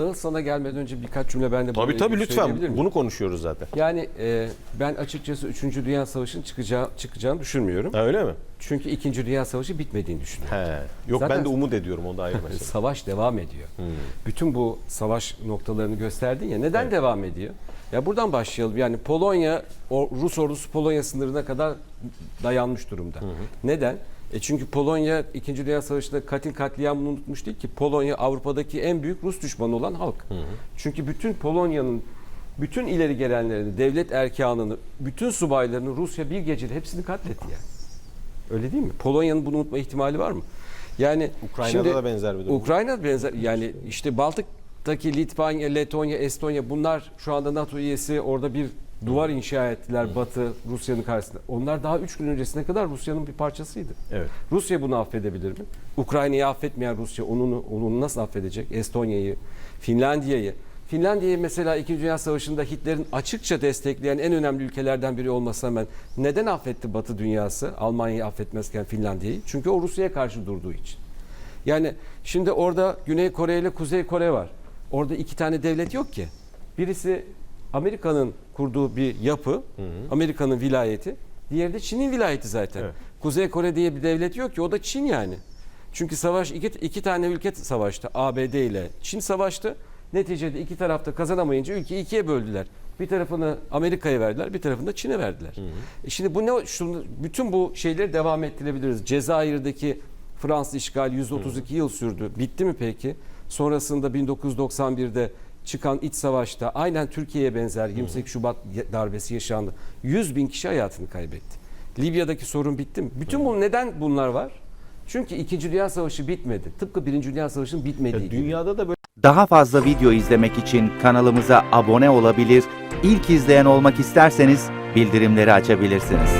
Dağıstan'a gelmeden önce birkaç cümle ben de Tabii tabii lütfen. Bunu konuşuyoruz zaten. Yani e, ben açıkçası 3. Dünya Savaşı'nın çıkacağı, çıkacağını düşünmüyorum. Ha, öyle mi? Çünkü 2. Dünya Savaşı bitmediğini düşünüyorum. He. Yok Zaten- ben de umut ediyorum o da ayrı mesele. Savaş devam ediyor. Bütün bu savaş noktalarını gösterdin ya. Neden devam ediyor? Ya buradan başlayalım. Yani Polonya, o Rus ordusu Polonya sınırına kadar dayanmış durumda. Neden? E çünkü Polonya 2. Dünya Savaşı'nda katil katliamını unutmuş değil ki. Polonya Avrupa'daki en büyük Rus düşmanı olan halk. Çünkü bütün Polonya'nın bütün ileri gelenlerini, devlet erkanını, bütün subaylarını Rusya bir gecede hepsini katletti yani. Öyle değil mi? Polonya'nın bunu unutma ihtimali var mı? Yani Ukrayna'da da benzer bir durum. Ukrayna benzer yani işte Baltık'taki Litvanya, Letonya, Estonya bunlar şu anda NATO üyesi orada bir duvar inşa ettiler Batı Rusya'nın karşısında. Onlar daha 3 gün öncesine kadar Rusya'nın bir parçasıydı. Evet. Rusya bunu affedebilir mi? Ukrayna'yı affetmeyen Rusya onu, onu nasıl affedecek? Estonya'yı, Finlandiya'yı. Finlandiya'yı mesela 2. Dünya Savaşı'nda Hitler'in açıkça destekleyen en önemli ülkelerden biri olmasına rağmen neden affetti Batı dünyası Almanya'yı affetmezken Finlandiya'yı? Çünkü o Rusya'ya karşı durduğu için. Yani şimdi orada Güney Kore ile Kuzey Kore var. Orada iki tane devlet yok ki. Birisi Amerika'nın kurduğu bir yapı, Amerika'nın vilayeti. Diğeri de Çin'in vilayeti zaten. Evet. Kuzey Kore diye bir devlet yok ki. O da Çin yani. Çünkü savaş iki, iki tane ülke savaştı. ABD ile Çin savaştı. Neticede iki tarafta kazanamayınca ülkeyi ikiye böldüler. Bir tarafını Amerika'ya verdiler, bir tarafını da Çin'e verdiler. E şimdi bu ne? Şunu, bütün bu şeyleri devam ettirebiliriz. Cezayir'deki Fransız işgali 132 yıl sürdü. Bitti mi peki? Sonrasında 1991'de çıkan iç savaşta aynen Türkiye'ye benzer 28 Şubat darbesi yaşandı. 100 bin kişi hayatını kaybetti. Libya'daki sorun bitti mi? Bütün bu neden bunlar var? Çünkü 2. Dünya Savaşı bitmedi. Tıpkı 1. Dünya Savaşı'nın bitmediği Ya gibi. dünyada da böyle Daha fazla video izlemek için kanalımıza abone olabilir, ilk izleyen olmak isterseniz bildirimleri açabilirsiniz.